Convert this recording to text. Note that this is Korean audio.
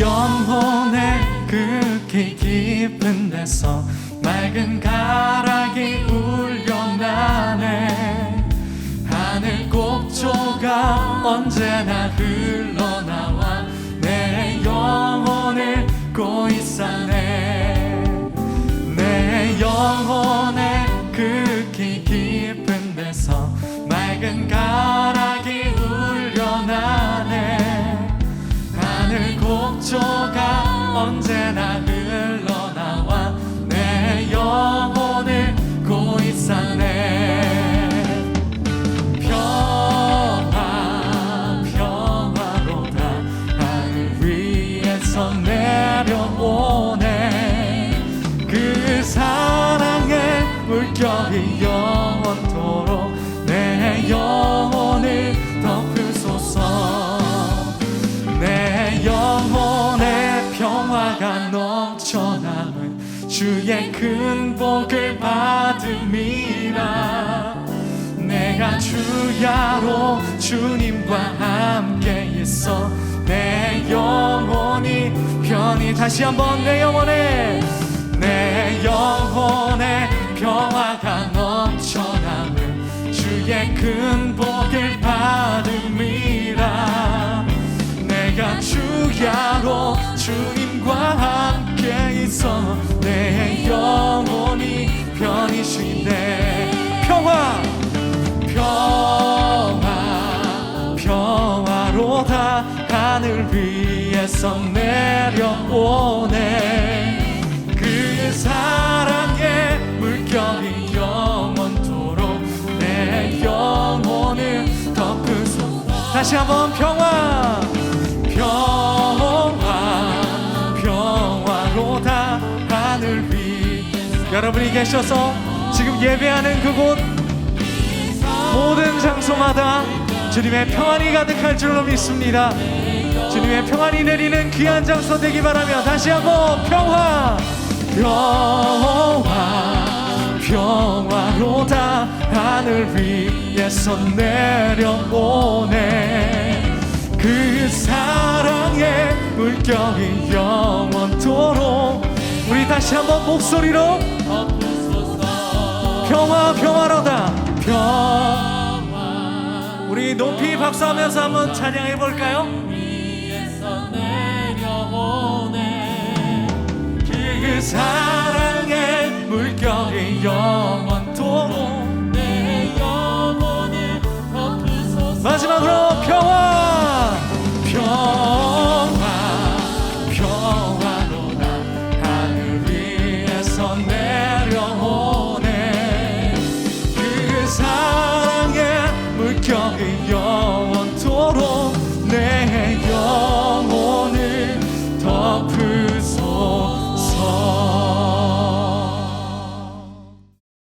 영혼의 극히 깊은 데서 맑은 가락이 울려나네. 하늘 꼭조가 언제나 흘 곡조가 언제나 주의 큰 복을 받음이라. 내가 주야로 주님과 함께 있어 내 영혼이 편히 다시 한번 내 영혼에 내 영혼의 평화가 넘쳐남은 주의 큰 복을 받음이라. 내가 주야로 주님과 함께 있어 평화 평화로다 하늘 위에서 내려오네. 그 사랑의 물결이 영원토록 내 영혼을 덮으소. 다시 한번 평화 평화 평화로다 하늘 위 여러분이 계셔서 지금 예배하는 그곳 모든 장소마다 주님의 평안이 가득할 줄로 믿습니다. 주님의 평안이 내리는 귀한 장소 되기 바라며 다시 한번 평화, 평화, 평화로다 하늘 위에서 내려오네. 그 사랑의 물결이 영원토록 우리 다시 한번 목소리로 평화 평화로다 평화 우리 높이 박수하면서 한번 찬양해 볼까요? 그 사랑의 물결이 영원토록 내 영혼을 마지막으로 평화. 평화 평화로다. 하늘 위에서 내 in you.